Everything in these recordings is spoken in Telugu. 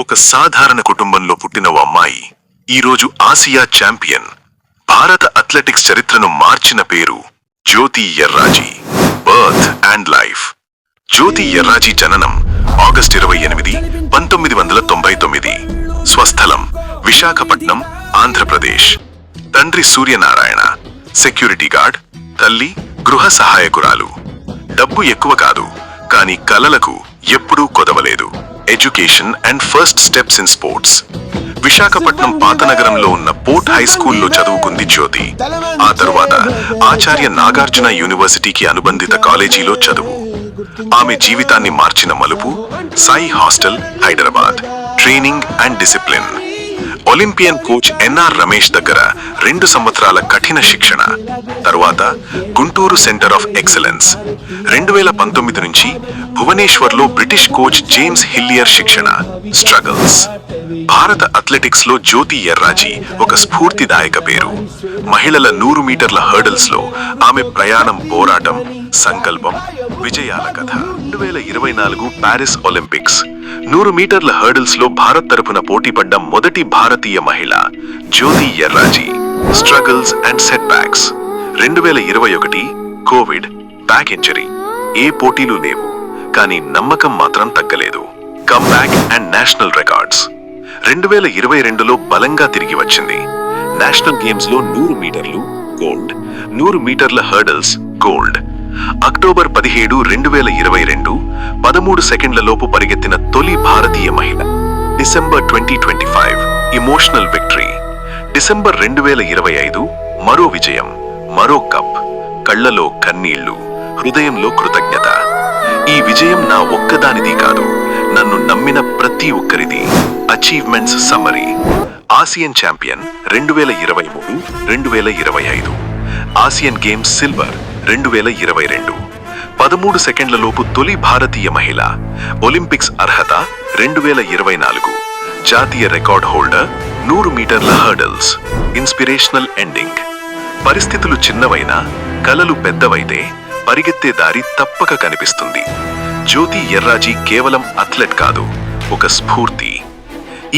ఒక సాధారణ కుటుంబంలో పుట్టిన ఓ అమ్మాయి ఈరోజు ఆసియా ఛాంపియన్. భారత అథ్లెటిక్స్ చరిత్రను మార్చిన పేరు Jyothi Yarraji. Birth and life. Jyothi Yarraji జననం ఆగస్ట్ ఇరవై ఎనిమిది పంతొమ్మిది వందల తొంభై తొమ్మిది. స్వస్థలం విశాఖపట్నం ఆంధ్రప్రదేశ్. తండ్రి సూర్యనారాయణ సెక్యూరిటీ గార్డ్ తల్లి గృహ సహాయకురాలు. డబ్బు ఎక్కువ కాదు కానీ కలలకు ఎప్పుడూ కొత్త education and first steps in sports. Visakhapatnam పాతనగరంలో ఉన్న పోర్ట్ హై స్కూల్లో చదువుకుంది జ్యోతి. ఆ తరువాత ఆచార్య నాగార్జున యూనివర్సిటీకి అనుబంధిత కాలేజీలో చదువు. ఆమె జీవితాన్ని మార్చిన మలుపు SAI hostel Hyderabad. Training and discipline. Olympian coach NR Ramesh దగ్గర రెండు సంవత్సరాల కఠిన శిక్షణ. తరువాత గుంటూరు సెంటర్ ఆఫ్ ఎక్సలెన్స్. రెండు వేల పంతొమ్మిది నుంచి భువనేశ్వర్లో బ్రిటిష్ కోచ్ జేమ్స్ హిల్లియర్ శిక్షణ. స్ట్రగల్స్. భారత అథ్లెటిక్స్లో జ్యోతి ఎర్రాజీ ఒక స్ఫూర్తిదాయక పేరు. మహిళల నూరు మీటర్ల హర్డల్స్లో ఆమె ప్రయాణం పోరాటం సంకల్పం విజయాల కథ. రెండు వేల ఇరవై నాలుగు ప్యారిస్ ఒలింపిక్స్. నూరు మీటర్ల హర్డల్స్లో భారత్ తరపున పోటీపడ్డ మొదటి భారతీయ మహిళ Jyothi Yarraji. Struggles and setbacks రెండు వేల ఇరవై ఒకటి కోవిడ్ బ్యాక్ ఇంజరీ. ఏ పోటీలు లేవు కానీ నమ్మకం మాత్రం తగ్గలేదు. Comeback and national records. రెండు వేల ఇరవై రెండులో బలంగా తిరిగి వచ్చింది. నేషనల్ గేమ్స్లో నూరు మీటర్లు గోల్డ్ నూరు మీటర్ల హర్డల్స్ గోల్డ్. అక్టోబర్ పదిహేడు రెండు వేల ఇరవై రెండు పదమూడు సెకండ్ల లోపు పరిగెత్తిన తొలి భారతీయ మహిళ. December twenty twenty five emotional victory. December రెండు వేల ఇరవై ఐదు మరో విజయం మరో కప్. కళ్ళలో కన్నీళ్ళు హృదయంలో కృతజ్ఞత. ఈ విజయం నా ఒక్కదానిది కాదు నన్ను నమ్మిన ప్రతి ఒక్కరిది. అచీవ్మెంట్స్ సమ్మరీ ఆసియన్ ఛాంపియన్ రెండు వేల ఇరవై మూడు రెండు వేల ఇరవై ఐదు. ఆసియన్ గేమ్స్ సిల్వర్ రెండు వేల ఇరవై రెండు. పదమూడు సెకండ్ల లోపు తొలి భారతీయ మహిళ. ఒలింపిక్స్ అర్హత రెండు వేల ఇరవై నాలుగు. జాతీయ రికార్డ్ హోల్డర్ నూరు మీటర్ల హర్డల్స్ ఇన్స్పిరేషనల్ ఎండింగ్ పరిస్థితులు చిన్నవైనా కలలు పెద్దవైతే పరిగెత్తే దారి తప్పక కనిపిస్తుంది. జ్యోతి ఎర్రాజీ కేవలం అథ్లెట్ కాదు ఒక స్ఫూర్తి.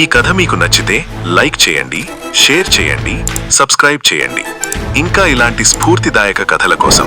ఈ కథ మీకు నచ్చితే లైక్ చేయండి షేర్ చేయండి సబ్స్క్రైబ్ చేయండి. ఇంకా ఇలాంటి స్ఫూర్తిదాయక కథల కోసం